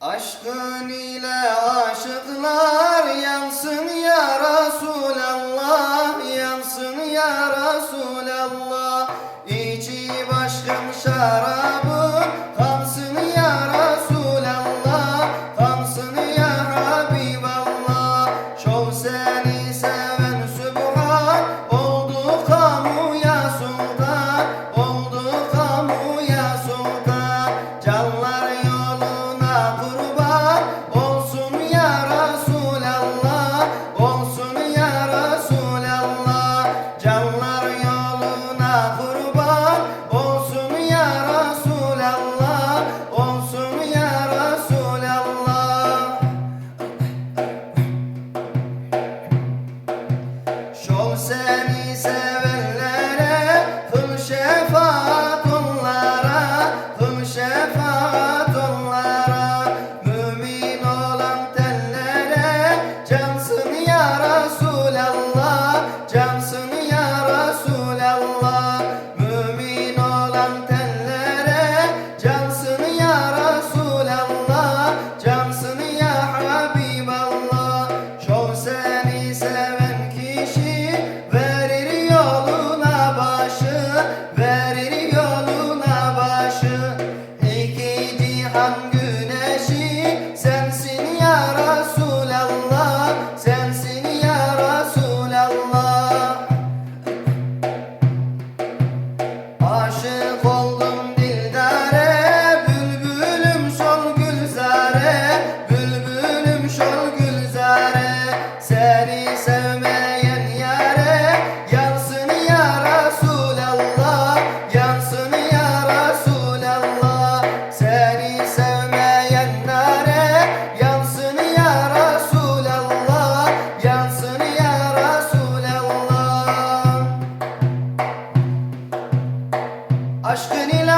Aşkın ile aşıklar yansın ya Resulallah Yansın ya Resulallah. İçi başkım şarap said. Aşkın ile